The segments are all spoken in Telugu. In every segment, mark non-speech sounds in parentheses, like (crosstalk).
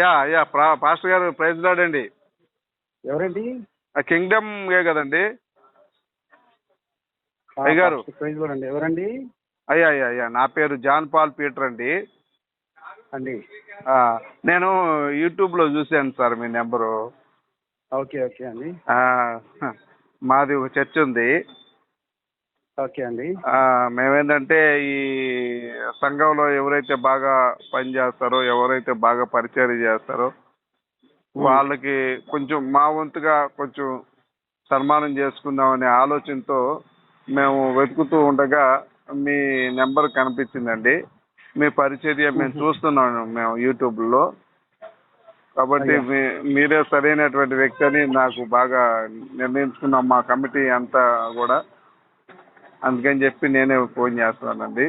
అయ్యా అయ్యా ప్రా- పాస్టర్ గారు ప్రైజ్ లాడండి ఎవరండి? ఆ కింగ్డమ్ ఏ కదండి? అండి. ఎవరండి? అయ్యా అయ్యా అయ్యా నా పేరు జాన్ పాల్ పీటర్ అండి. అండి. నేను యూట్యూబ్లో చూశాను సార్ మీ నెంబరు. ఓకే ఓకే అండి. మాది ఒక చర్చ్ ఉంది. ఓకే అండి. మేమేంటంటే ఈ సంఘంలో ఎవరైతే బాగా పనిచేస్తారో ఎవరైతే బాగా పరిచయం చేస్తారో వాళ్ళకి కొంచెం మా వంతుగా కొంచెం సన్మానం చేసుకుందామనే ఆలోచనతో మేము వెతుకుతూ ఉండగా మీ నెంబర్ కనిపించిందండి. మీ పరిచర్య మేము చూస్తున్నాము మేము యూట్యూబ్లో. కాబట్టి మీరే సరైనటువంటి వ్యక్తి అని నాకు బాగా నిర్ణయించుకున్నాం మా కమిటీ అంతా కూడా. అందుకని చెప్పి నేనే ఫోన్ చేస్తున్నానండి.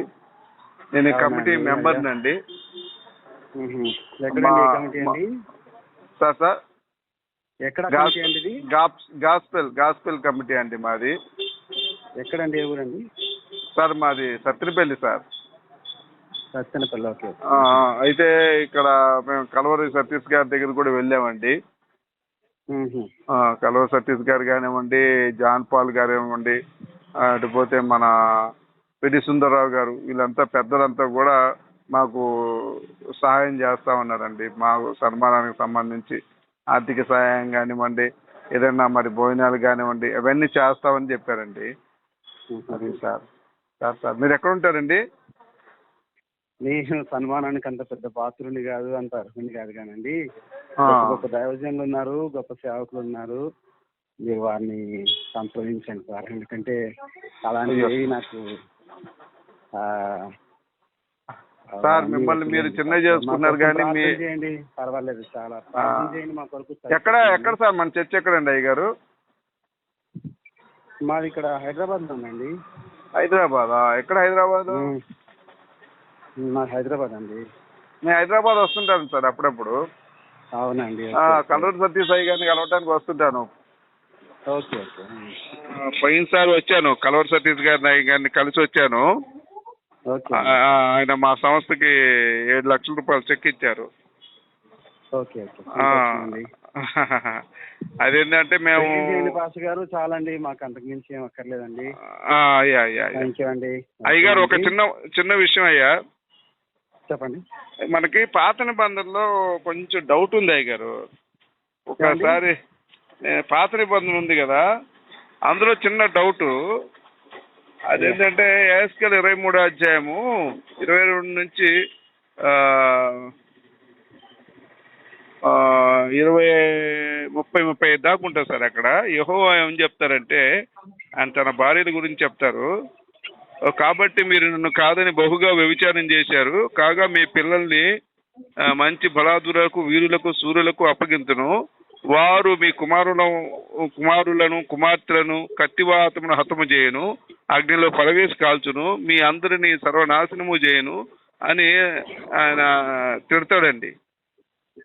నేను కమిటీ మెంబర్ని అండి sir sir. Gospel gospel committee అండి మాది. ఎక్కడండి ఏ ఊరండి? సార్ మాది సత్తినపల్లి సార్. సత్తెనపల్లి ఓకే అయితే ఇక్కడ మేము కలవరి సతీష్ గారి దగ్గర కూడా వెళ్ళామండి. కలవరి సతీష్ గారు కానివ్వండి జాన్ పాల్ గారు కానివ్వండి ఆ, అటు పోతే మన పిడి సుందరరావు గారు వీళ్ళంతా పెద్దలంతా కూడా మాకు సహాయం చేస్తా ఉన్నారండి. మా సన్మానానికి సంబంధించి ఆర్థిక సహాయం కానివ్వండి ఏదైనా మరి భోజనాలు కానివ్వండి అవన్నీ చేస్తామని చెప్పారండి. అది. Sir sir sir. మీరు ఎక్కడ ఉంటారండి? నేను సన్మానానికి అంత పెద్ద పాత్రుని కాదు అంత అర్హుని కాదు కానండి. గొప్ప దైవజనులు ఉన్నారు గొప్ప సేవకులు ఉన్నారు. మీరు వారిని సంప్రదించండి సార్. ఎందుకంటే అలాంటివి. నాకు సార్, మిమ్మల్ని మీరు. చిన్న చేసుకున్నారు కానీ మీ- చేయండి. పర్వాలేదు చాలా ప్రార్థన చేయండి మా కొరకు ఎక్కడ ఎక్కడ సార్? మన చర్చ్ ఎక్కడండి అయ్య గారు? మాది ఇక్కడ హైదరాబాద్లో ఉందండి. హైదరాబాద్? ఎక్కడ హైదరాబాద్. మాది హైదరాబాద్ అండి. నేను హైదరాబాద్ వస్తుంటాను సార్ అప్పుడప్పుడు. అవునండి. కల్లూరు సత్యసాయి గారిని కలవడానికి వస్తుంటాను. Okay okay. పోయినసారి వచ్చాను. కలవరి సతీష్ గారిని గారిని కలిసి వచ్చాను. ఆయన మా సంస్థకి ఏడు లక్షల రూపాయలు చెక్ ఇచ్చారు. (laughs) అదేంటంటే మేము గారు చాలండి మాకు అంతకు మించి ఏం అక్కర్లేదండి. అండి. అయ్యగారు ఒక చిన్న చిన్న విషయం అయ్యా. చెప్పండి. మనకి పాత నిబంధనలో కొంచెం డౌట్ ఉంది అయ్యగారు. ఒకసారి పాత నిబంధన ఉంది కదా. అందులో చిన్న డౌటు. అదేంటంటే ఏస్కల్ ఇరవై మూడో అధ్యాయము ఇరవై రెండు నుంచి ఇరవై ముప్పై ముప్పై ఐదు దాకా ఉంటుంది సార్ అక్కడ. యహో ఏం చెప్తారంటే ఆయన తన భార్యల గురించి చెప్తారు. కాబట్టి మీరు నన్ను కాదని బహుగా వ్యభిచారం చేశారు. కాగా మీ పిల్లల్ని మంచి బలాదులకు వీరులకు సూర్యులకు అప్పగింతును. వారు మీ కుమారుల కుమారులను కుమార్తెలను కత్తివాతమును హతము చేయను అగ్నిలో పడవేసి కాల్చును మీ అందరిని సర్వనాశనము చేయను అని ఆయన తిడతాడండి.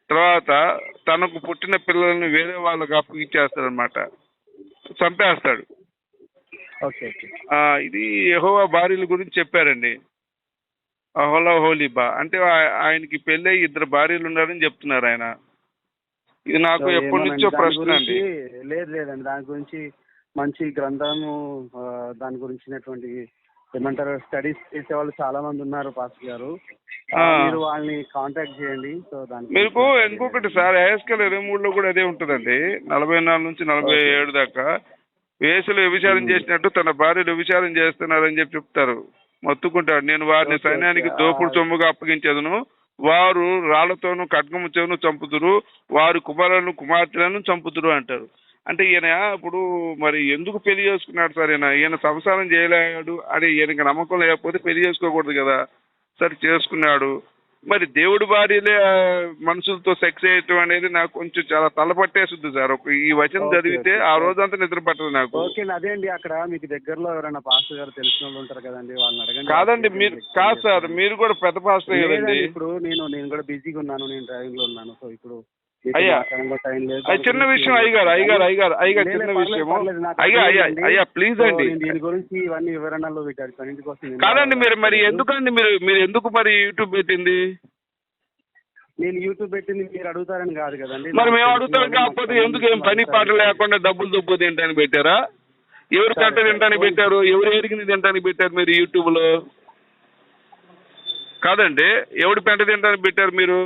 తర్వాత తనకు పుట్టిన పిల్లల్ని వేరే వాళ్ళకి అప్పగిచ్చేస్తాడనమాట చంపేస్తాడు. ఇది యెహోవా భార్యల గురించి చెప్పారండి. Oholah Oholibah. అంటే ఆ- ఆయనకి పెళ్ళి ఇద్దరు భార్యలు ఉన్నారని చెప్తున్నారు ఆయన. ఇది నాకు ఎప్పటి నుంచో ప్రశ్న అండి లేదు లేదండి దాని గురించి మంచి గ్రంథము దాని గురించినటువంటి ఏమంటారు స్టడీస్ చేసే వాళ్ళు చాలా మంది ఉన్నారు పాస్టర్ గారు. మీరు వాళ్ళని కాంటాక్ట్ చేయండి సో దాని మీకు ఇంకొకటి సార్ ఐఎస్కెల్ ఇరవై మూడులో కూడా అదే ఉంటుందండి నలభై నాలుగు నుంచి నలభై. ఏడు దాకా వేసులు వ్యభిచారం. చేసినట్టు తన భార్యలు వ్యభిచారం చేస్తున్నారని చెప్పి చెప్తారు మొత్తుకుంటాడు నేను వారిని సైన్యానికి. దోపుడు. సొమ్ముగా అప్పగించదును వారు రాళ్ళతోనూ ఖడ్గముతోనూ చంపుతురు వారి కుమారులను కుమార్తెలను చంపుతురు అంటారు. అంటే ఈయన ఇప్పుడు మరి ఎందుకు పెళ్ళి చేసుకున్నాడు సార్ ఈయన? ఈయన సంసారం చేయలేడు అని ఈయనకి నమ్మకం లేకపోతే పెళ్ళి చేసుకోకూడదు కదా సరే చేసుకున్నాడు. మరి దేవుడి భార్యలే మనుషులతో సెక్స్ చేయటం అనేది నాకు కొంచెం చాలా తలపట్టేస్తుంది సార్. ఒక ఈ వచనం చదివితే. ఆ రోజంతా నిద్ర పట్టదు నాకు. ఓకే అదే అండి. అక్కడ మీకు దగ్గరలో ఎవరైనా పాస్టర్ గారు తెలిసిన వాళ్ళు ఉంటారు కదండి వాళ్ళని అడగండి. కాదండి మీరు కాదు సార్ మీరు కూడా పెద్ద పాస్టర్ కదండి. ఇప్పుడు నేను నేను కూడా బిజీగా ఉన్నాను నేను డ్రైవింగ్లో ఉన్నాను. సో ఇప్పుడు అయ్యా. చిన్న విషయం అయ్యగారు అయ్యగారు అయ్యగారు అయ్యగారు చిన్న నాకు. అయ్యా అయ్యా. అయ్యా ప్లీజ్ అండి. దీని గురించి ఇవన్నీ వివరణలో నేను కాదండి మీరు మరి. ఎందుకండి మీరు మీరు ఎందుకు మరి యూట్యూబ్ పెట్టింది? నేను యూట్యూబ్ పెట్టింది మీరు అడుగుతారని కాదు కదండి. మరి మేము అడుగుతాం కాకపోతే ఎందుకు ఏం పని పాట లేకుండా డబ్బులు దుబ్బు తింటానికి పెట్టారా? ఎవరు కట్ట. తింటానికి పెట్టారు? ఎవరు ఎరిగింది తింటానికి పెట్టారు మీరు యూట్యూబ్లో కాదండి ఎవడు పెంట తింటానికి పెట్టారు మీరు?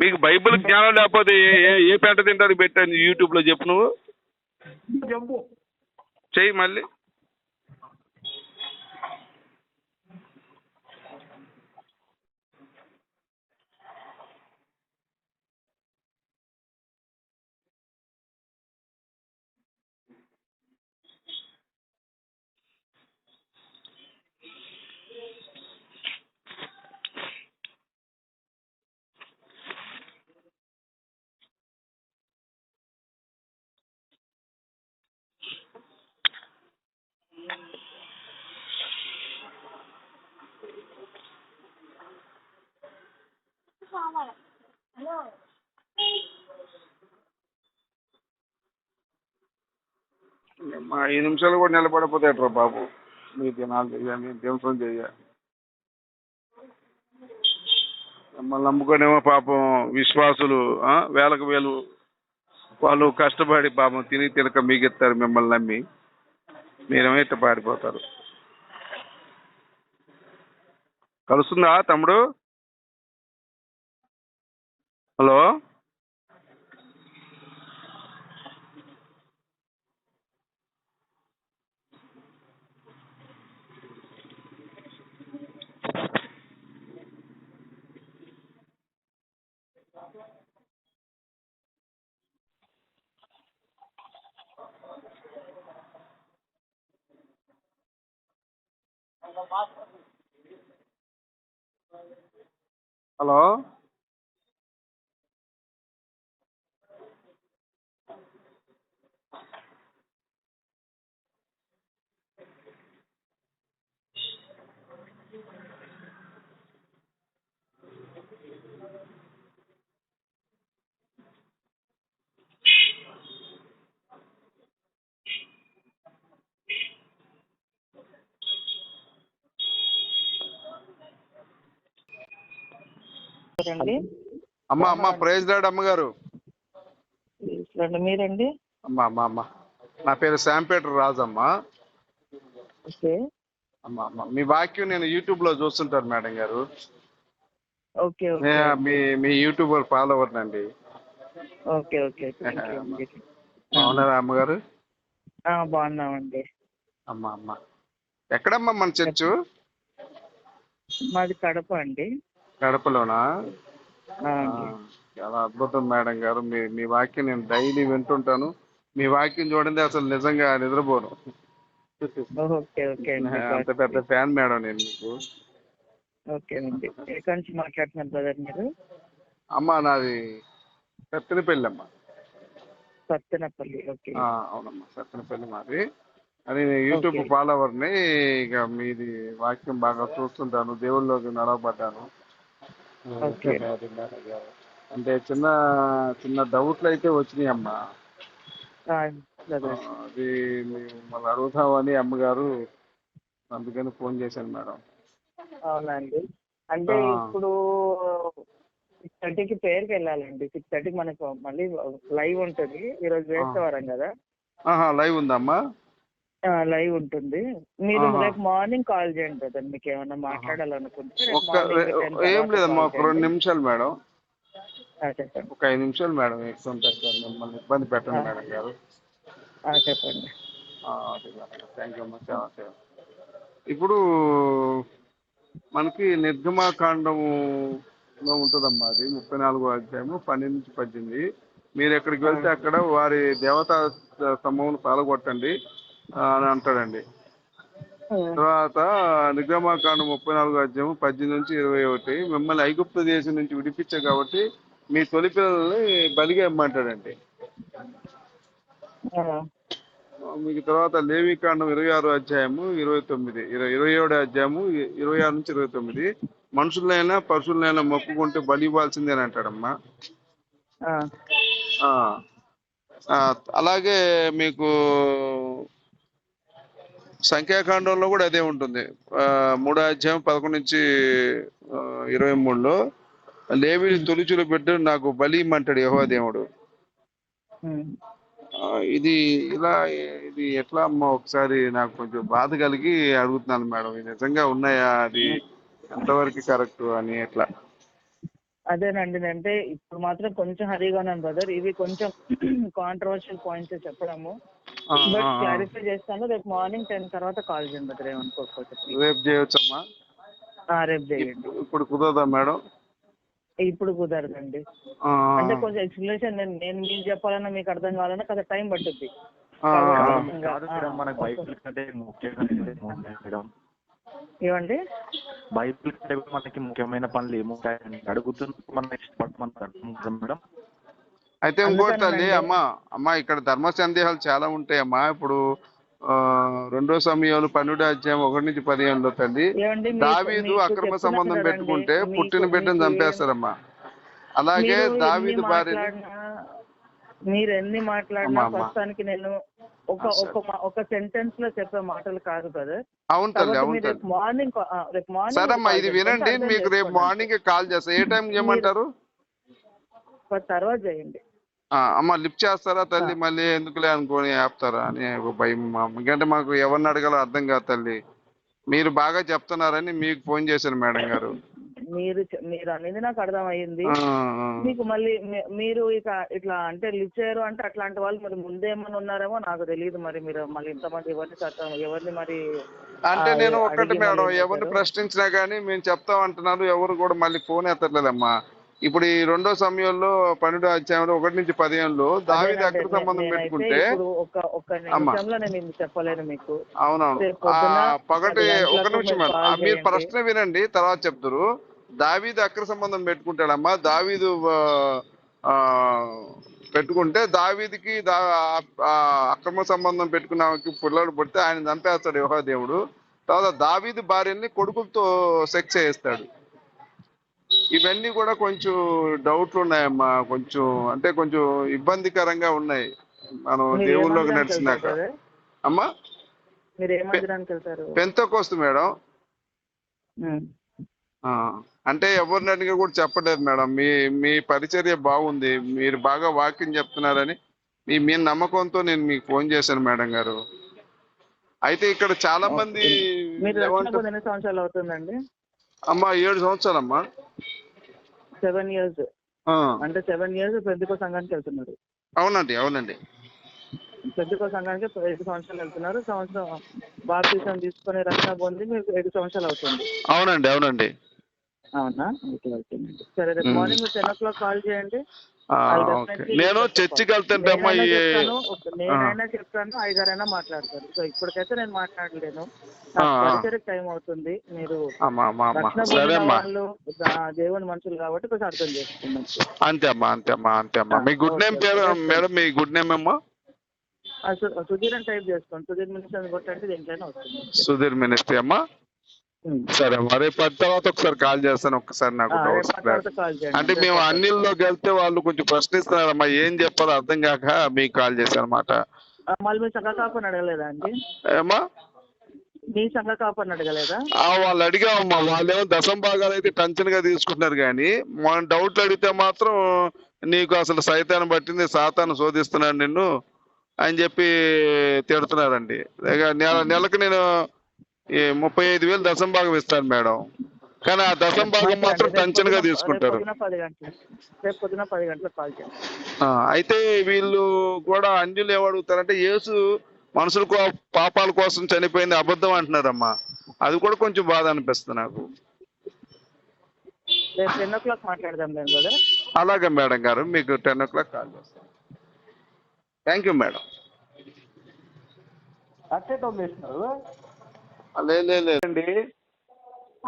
మీకు బైబిల్ జ్ఞానం లేకపోతే ఏ- పెంట తింటానికి పెట్టారు యూట్యూబ్లో చెప్పు నువ్వు. చెయ్యి మళ్ళీ. మా ఐదు నిమిషాలు కూడా నిలబడపోతాయట్రా బాబు. మీ దినాలు చేయాలి దివసం చేయాలి. మమ్మల్ని నమ్ముకునేమో పాపం విశ్వాసులు వేలకు వేలు వాళ్ళు కష్టపడి పాపం తిని తినక మిగిస్తారు మిమ్మల్ని నమ్మి. మీరేమైతే ఇట్ట పారిపోతారు. కలుస్తుందా తమ్ముడు? హలో? హలో రండి అమ్మ అమ్మ ప్రైజ్ లాడ్ అమ్మగారు. రండి మీరండి? అమ్మ అమ్మ అమ్మ. నా పేరు శాంపేటర్ రాజమ్మ ఓకే. అమ్మ అమ్మ. మీ వాక్యం నేను యూట్యూబ్లో చూస్తుంటాను మేడం గారు. ఓకే మీ మీ యూట్యూబర్ ఫాలోవర్ నండి ఓకే. ఓకే అండి అవునారా అమ్మగారు? బాగున్నామండి. అమ్మ అమ్మ. ఎక్కడమ్మా మన చర్చు? మాది కడప అండి. ఆ, చాలా అద్భుతం మేడం గారు. మీ మీ వాక్యం నేను డైలీ వింటుంటాను. మీ వాక్యం చూడండి అసలు నిజంగా నిద్రపోను. అంత పెద్ద ఫ్యాన్ మేడం నేను మీకు. ఓకే అండి. ఎక్కడి నుంచి మాట్లాడుతున్నారు బ్రదర్ మీరు? అమ్మ నాది సత్తెనపల్లి అమ్మ. సత్తెనపల్లి ఓకే. అవునమ్మా సత్తెనపల్లి మాది. అది నేను యూట్యూబ్. ఫాలోవర్ని ఇక మీది వాక్యం బాగా చూస్తుంటాను దేవుళ్ళలోకి నడవబడ్డాను. అంటే చిన్న చిన్న డౌట్లు అయితే వచ్చినాయి అమ్మా. అది. మిమ్మల్ని అడుగుతామని అమ్మగారు అందుకని ఫోన్ చేశాను మేడం. అవునండి. అంటే. ఇప్పుడు సిక్స్ థర్టీకి పేరుకి వెళ్ళాలండి. సిక్స్ థర్టీకి మనకు మళ్ళీ లైవ్ ఉంటుంది. ఈరోజు వేసేవారం కదా. లైవ్ ఉందమ్మా? లైవ్ ఉంటుంది. మీరు. రేపు మార్నింగ్ కాల్ చేయండి బ్రదర్ మీకు ఏమైనా మాట్లాడాలనుకుంటే ఏం లేదమ్మా ఒక రెండు. నిమిషాలు మేడం. ఒక ఐదు నిమిషాలు మేడం సార్ మిమ్మల్ని ఇబ్బంది పెట్టండి. మేడం గారు. చెప్పండి. థ్యాంక్ యూ అమ్మా చాలా సేవ ఇప్పుడు మనకి నిర్గమాకాండములో ఉంటుందమ్మా అది ముప్పై నాలుగో అధ్యాయము పన్నెండు నుంచి పద్దెనిమిది. మీరు ఎక్కడికి వెళ్తే అక్కడ వారి దేవతా సమూహం పాల్గొట్టండి. అని అంటాడండి. తర్వాత నిర్గమాకాండం ముప్పై నాలుగో అధ్యాయం పద్దెనిమిది నుంచి ఇరవై ఒకటి మిమ్మల్ని ఐగుప్తు దేశం నుంచి విడిపించా కాబట్టి మీ తొలి పిల్లల్ని బలిగా ఇమ్మంటాడండి. మీకు తర్వాత లేవికాండం ఇరవై ఆరో అధ్యాయము ఇరవై తొమ్మిది ఇరవై ఇరవై ఏడో అధ్యాయము ఇరవై ఆరు నుంచి ఇరవై తొమ్మిది. మనుషులైనా పశువులైనా మొక్కుకుంటే బలి ఇవ్వాల్సిందే అని అంటాడమ్మా. అలాగే మీకు సంఖ్యాకాండంలో కూడా అదే ఉంటుంది. మూడో అధ్యాయం పదకొండు నుంచి ఇరవై మూడులో లేవి తొలిచులు పెట్టు నాకు బలి ఇమ్మంటాడు యహో దేవుడు. ఇది ఇలా ఇది ఎట్లా అమ్మా ఒకసారి నాకు కొంచెం బాధ కలిగి అడుగుతున్నాను మేడం. ఇది నిజంగా ఉన్నాయా? అది ఎంతవరకు కరెక్ట్ అని ఎట్లా? అదేనండి. అంటే ఇప్పుడు మాత్రం కొంచెం హరిగా ఉన్నాను బ్రదర్. ఇవి కొంచెం (clears throat) కాంట్రవర్షియల్ పాయింట్స్ చెప్పడము. బట్. క్లారిఫై చేస్తాను రేపు మార్నింగ్ టెన్ తర్వాత కాల్ చేయండి బ్రదర్ ఏమనుకోకపోతే రేపు చేయొచ్చమ్మా? రేపు చేయండి. ఇప్పుడు కుదరదా మేడం? ఇప్పుడు కుదరదండి. ఆ, అంటే కొంచెం ఎక్స్ప్లెనేషన్ నేను నేను మీకు చెప్పాలన్నా మీకు అర్థం కావాలన్నా కొంచెం టైం పట్టుద్ది. ఏమండి? బైబిల్ కంటే మనకి ముఖ్యమైన పనులు ఏముంటాయని అడుగుతున్నప్పుడు మనం అర్థం కదా మేడం. అయితే ఇంకోటి తల్లి. అమ్మా అమ్మా ఇక్కడ ధర్మ సందేహాలు చాలా ఉంటాయమ్మా ఇప్పుడు ఆ, రెండో సమయాలు పన్నెండు అధ్యాయం ఒకటి నుంచి పదిహేనులో తల్లి దావీదు అక్రమ సంబంధం పెట్టుకుంటే పుట్టిన బిడ్డను చంపేస్తారమ్మా అలాగే దావీదు భార్య మీరు ఎన్ని మాట్లాడినా అమ్మా, అమ్మా. ప్రస్తుతానికి నేను ఒక. ఒక ఒక సెంటెన్స్లో చెప్పే మాటలు కాదు కదా అవును తల్లి అవును రేపు మార్నింగ్ రేపు మార్నింగ్ సరేమ్మా ఇది. వినండి మీకు రేపు. మార్నింగ్ కాల్ చేస్తా ఏ టైం చేయమంటారు తర్వాత చేయండి అమ్మ లిఫ్ట్ చేస్తారా తల్లి మళ్ళీ? ఎందుకులే అనుకొని ఆపుతారా అని ఒక భయం ఎందుకంటే మాకు ఎవరిని అడగాలో అర్థం కాదు తల్లి. మీరు బాగా చెప్తున్నారని మీకు ఫోన్ చేశాను మేడం గారు. మీరు మీరు అనేది నాకు అర్థమయ్యింది. మీకు మళ్ళీ మీరు ఇక ఇట్లా అంటే లిఫ్ట్ చేయరు అంటే అట్లాంటి వాళ్ళు మరి ముందేమన్నా ఉన్నారేమో నాకు తెలియదు మరి మీరు మళ్ళీ ఇంతమంది ఎవరిని చట్టం ఎవరిని మరి అంటే నేను ఒక్కటి మళ్ళీ మేడం చేశారు. ఎవరిని ప్రశ్నించినా కానీ మేము చెప్తాం అంటున్నారు ఎవరు కూడా మళ్ళీ ఫోన్ ఎత్తట్లేదమ్మా. ఇప్పుడు ఈ రెండో సమయంలో పన్నెండో అధ్యాయంలో ఒకటి నుంచి పదిహేనులో దావిది అక్కడ సంబంధం పెట్టుకుంటే నేను చెప్పలేను మీకు. అవునవును. పగటి ఒక నిమిషం మీరు. ప్రశ్న వినండి తర్వాత చెప్తారు. దావీదు అక్ర సంబంధం పెట్టుకుంటాడమ్మా. దావీదు పెట్టుకుంటే దావీదికి దా అక్రమ సంబంధం పెట్టుకున్న పిల్లలు పుడితే ఆయన చంపేస్తాడు యోహా దేవుడు. తర్వాత దావీదు భార్యని కొడుకులతో సెక్స్ చేస్తాడు ఇవన్నీ కూడా కొంచెం డౌట్లు ఉన్నాయమ్మా. కొంచెం అంటే కొంచెం ఇబ్బందికరంగా ఉన్నాయి. మనం దేవుళ్ళలోకి ఏమందిరానికి నడిచినాక? అమ్మా? వెళ్తారు పెంతకోస్తు మేడం. అంటే ఎవరిని అడిగా కూడా చెప్పలేదు మేడం. మీ మీ పరిచర్య బాగుంది. మీరు బాగా వాక్యం చెప్తున్నారని మీ మీ నమ్మకంతో నేను మీకు ఫోన్ చేశాను మేడం గారు. అయితే ఇక్కడ చాలా మంది సంవత్సరాలు అవుతుందండి. అమ్మా ఏడు సంవత్సరాలమ్మా. సెవెన్ ఇయర్స్ అంటే సెవెన్ ఇయర్స్ పెద్దకో సంఘానికి వెళ్తున్నారు. అవునండి అవునండి. పెద్దకో సంఘానికి ఐదు సంవత్సరాలు వెళ్తున్నారు. సంవత్సరం బాప్తీసం తీసుకొని రక్షణ పొంది మీకు ఐదు సంవత్సరాలు అవుతుంది. అవునండి అవునండి. అవునా? Okay okay. సరే రేపు. మార్నింగ్ మీరు టెన్ ఓ క్లాక్ కాల్ చేయండి. నేను. చర్చికి వెళ్తుంటే అమ్మా నేనైనా ఈ చెప్తాను, ఒక- నేనైనా చెప్తాను. ఐదారైనా మాట్లాడతారు. సో ఇప్పటికైతే నేను మాట్లాడలేను. టైం అవుతుంది. మీరు వాళ్ళు దేవుని మనుషులు కాబట్టి కొంచెం అర్థం చేసుకున్నాం అంతే అమ్మా అంతే అమ్మా అంతే అమ్మా. మీ గుడ్ నేమ్ పేరు. మేడం మీ గుడ్ నేమ్ అమ్మా సుధీర్ అని టైప్ చేసుకోండి. సుధీర్ మినిస్టర్ కొట్టంటే దేంట్లోనే వస్తుంది. సుధీర్ మినిస్ట్రీ అమ్మా. సరే మరి పది తర్వాత ఒకసారి కాల్ చేస్తాను ఒక్కసారి నాకు అంటే మేము అన్నిల్లోకి వెళ్తే వాళ్ళు కొంచెం ప్రశ్నిస్తున్నారమ్మా ఏం చెప్పాలో అర్థం కాక మీకు కాల్ చేశాను అనమాట ఆ, మళ్ళీ మీ సంఘ కాపని అడగలేదా అండి? ఏమా మీ సంఘ కాపని అడగలేదా? ఆ, వాళ్ళు అడిగామమ్మా వాళ్ళేమో దశం భాగాలు అయితే టెన్షన్గా తీసుకుంటున్నారు కానీ మన డౌట్లు అడిగితే మాత్రం నీకు అసలు సైతాన్ని పట్టింది సాతాను శోధిస్తున్నాడు నిన్ను అని చెప్పి తిడుతున్నారండి. నెల నెలకు నేను ముప్పై ఐదు వేలు దశం భాగం ఇస్తాను మేడం. కానీ ఆ దశం భాగం మాత్రం టెన్షన్గా తీసుకుంటారు. అయితే వీళ్ళు కూడా అన్యులు ఏమడుగుతారంటే యేసు మనుషుల పాపాల కోసం చనిపోయింది అబద్ధం అంటున్నారమ్మా. అది కూడా కొంచెం బాధ అనిపిస్తుంది నాకు. టెన్ ఓ క్లాక్ మాట్లాడదాం అలాగే మేడం గారు మీకు టెన్ ఓ క్లాక్ కాల్ చేస్తాను. Thank you madam. అట్టే లేదండి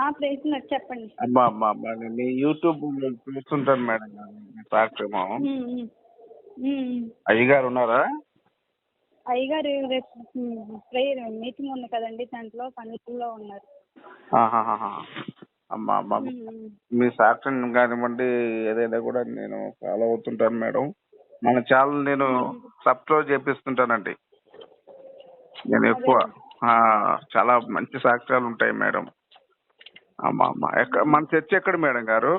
ప్లేస్ చెప్పండి. అమ్మా అమ్మా అమ్మా మీ యూట్యూబ్ చూస్తుంటాను మేడం మీ కార్యక్రమం. అయ్యగారు ఉన్నారా? అయ్యగారు రేపు ప్రేయర్ మీటింగ్ ఉంది కదండి దాంట్లో పనుల్లో ఉన్నారు. అమ్మా అమ్మా. మీ సాక్ష్యం కానివ్వండి ఏదైనా కూడా నేను ఫాలో అవుతుంటాను మేడం. మన ఛానల్ నేను సబ్స్క్రైబ్ చేపిస్తుంటానండి. నేను ఎక్కువ చాలా మంచి సాక్ష్యాలు ఉంటాయి మేడం. అమ్మా అమ్మా. ఎక్కడ మన చర్చ్ ఎక్కడ మేడం గారు?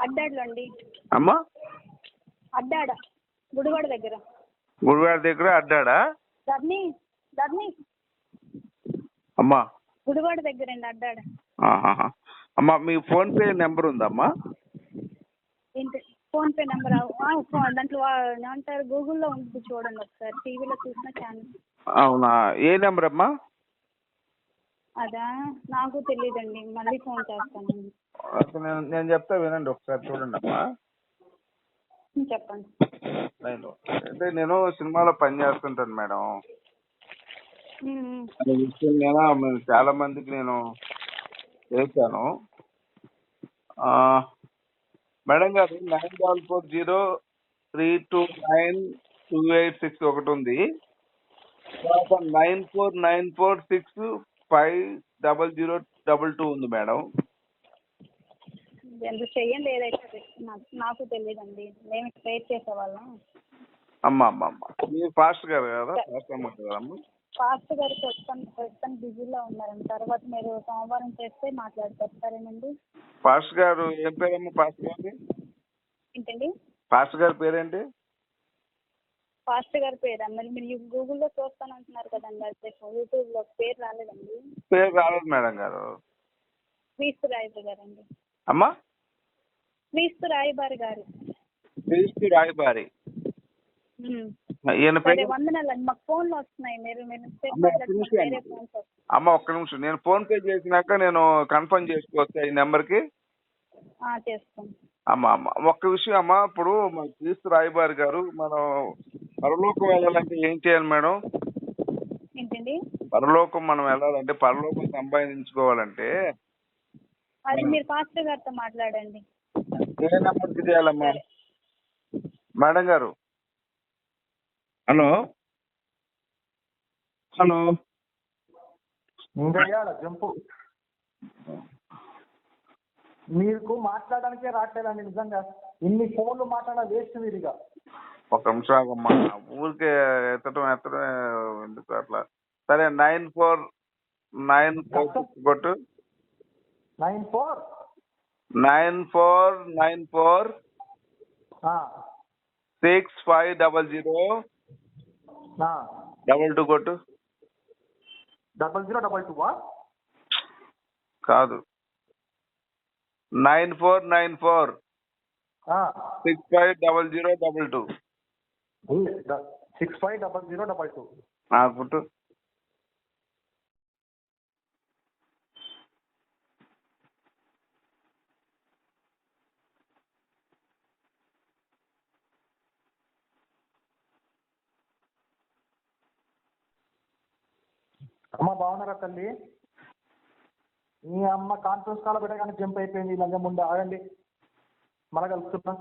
అడ్డాడులో అండి అమ్మా? అడ్డాడ గుడివాడ దగ్గర. గుడివాడ దగ్గర అడ్డాడా? ధర్ని ధర్ని. అమ్మా. గుడివాడ దగ్గర అండి అడ్డాడ. అమ్మా మీ ఫోన్ పే నెంబర్ ఉందమ్మా ఏంటి? PhonePe number? దాంట్లో ఏమంటారు? గూగుల్లో ఉంటుంది చూడండి ఒకసారి. టీవీలో చూసిన ఛానల్. అవునా? ఏ నెంబర్ అమ్మా అదా? నాకు తెలియదండి మళ్ళీ ఫోన్ చేస్తానండి అయితే నేను నేను చెప్తా వినండి ఒకసారి చూడండి అమ్మా చెప్పండి. నేను అంటే నేను సినిమాలో పని చేస్తుంటాను మేడం. ఈ విషయం మేము చాలా మందికి నేను చేశాను. ఆ, మేడం గారు nine double four zero three two nine two eight six ఒకటి ఉంది. Nine four nine four six five double zero double two ఉంది మేడం. ఎంత చెయ్యండి ఏదైతే నాకు నాకు తెలియదండి మేము వెయిట్ చేసేవాళ్ళం. అమ్మ అమ్మ అమ్మ. మీరు ఫాస్ట్ గారు కదా ఫాస్ట్ అమ్మ? ఫాస్ట్ గారు ప్రస్తుతం ప్రస్తుతం బిజీలో ఉన్నారండి. తర్వాత మీరు సోమవారం చేస్తే మాట్లాడతారు. సరేనండి. ఫాస్ట్ గారు ఏం పేరమ్మా ఫాస్ట్ గారి ఏంటండి? ఫాస్ట్ గారి పేరేంటి? ఫాస్ట్ గారి పేరు మరి మీరు గూగుల్లో చూస్తాను అంటున్నారు కదండి అదే యూట్యూబ్లో పేరు రాలేదండి. పేరు రాలేదు మేడం గారు. క్రీస్తు రాయబారి గారండి. అమ్మా? క్రీస్తు రాయబారి గారు. క్రీస్తు రాయబారి. ఉమ్. ఈయన సరే పేరు వందనాలండి. మాకు ఫోన్లు వస్తున్నాయి. మీరు అమ్మ, ఒక్క నిమిషం. నేను ఫోన్ పే చేసినాక నేను కన్ఫర్మ్ చేసుకోవచ్చా ఈ నెంబర్కి? ఆ, చేసుకోండి అమ్మ అమ్మ ఒక్క విషయం అమ్మ. ఇప్పుడు మన క్రీస్తు రాయబారి గారు మనం పరలోకం వెళ్ళాలంటే ఏం చేయాలి మేడం? ఏంటండి? పరలోకం మనం వెళ్ళాలంటే పరలోకం సంపాదించుకోవాలంటే అది మీరు గారితో మాట్లాడండి. ఏ నెంబర్కి చేయాలమ్మా మేడం? గారు. హలో. హలో. ఇంకేయాల జంపు. మీకు మాట్లాడడానికే రావట్లేదండి నిజంగా. ఇన్ని ఫోన్లు మాట్లాడా వేస్ట్ మీరు ఇక ఒక నిమిషం ఆగమ్మా. ఊరికే ఎత్తడం ఎత్తడం ఎందుకు అట్లా? సరే నైన్ ఫోర్ నైన్ ఫోర్ కొట్టు nine four? Nine four nine four. Six five double zero. Double two కొట్టు. డబల్ జీరో డబల్ టూ కాదు. Nine four nine four. Six five double zero double two. Six five double zero double two కొట్టు అమ్మ బాగున్నారా తల్లి? మీ అమ్మ కాన్ఫరెన్స్ కాల్ పెట్టగానే జంప్ అయిపోయింది. లంగ ముందు ఆగండి. మళ్ళా కలుస్తున్నా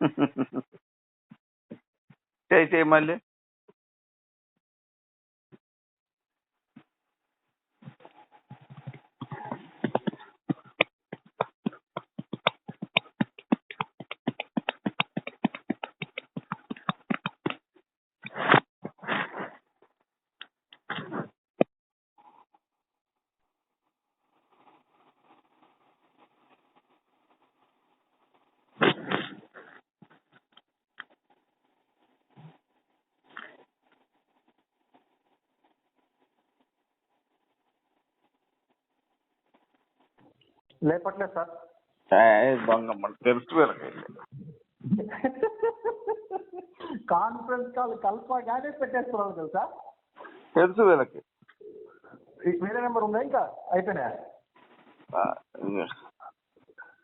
(laughs) ते ते म्हणले లేపట్లేదు సార్. ఏయ్, బొంగమ్మ తెలుసు వీళ్ళకైతే కాన్ఫరెన్స్ కాల్ కలపగానే పెట్టేస్తున్నారు తెలుసా? తెలుసు వీళ్ళకి. వేరే నెంబర్ ఉందా ఇంకా? అయిపోయినాయా? ఆ,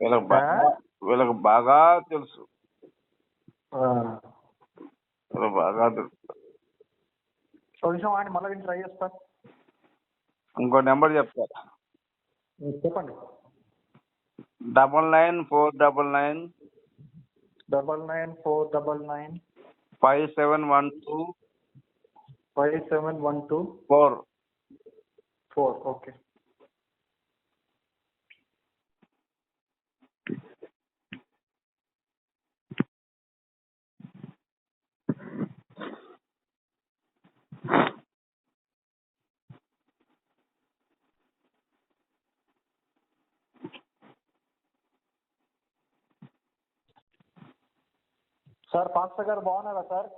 వీళ్ళకి బాగా వీళ్ళకి బాగా తెలుసు. వీళ్ళకి బాగా తెలుసు. నిమిషం ఆయన మళ్ళీ ట్రై చేస్తా. ఇంకో నెంబర్ చెప్తారా చెప్పండి. double nine four double nine double nine four double nine five seven one two five seven one two four four. Okay. Sir pastor గారు బాగున్నారా సార్?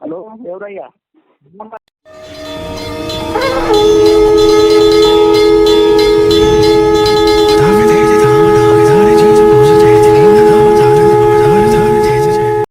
హలో. ఎవరయ్యా?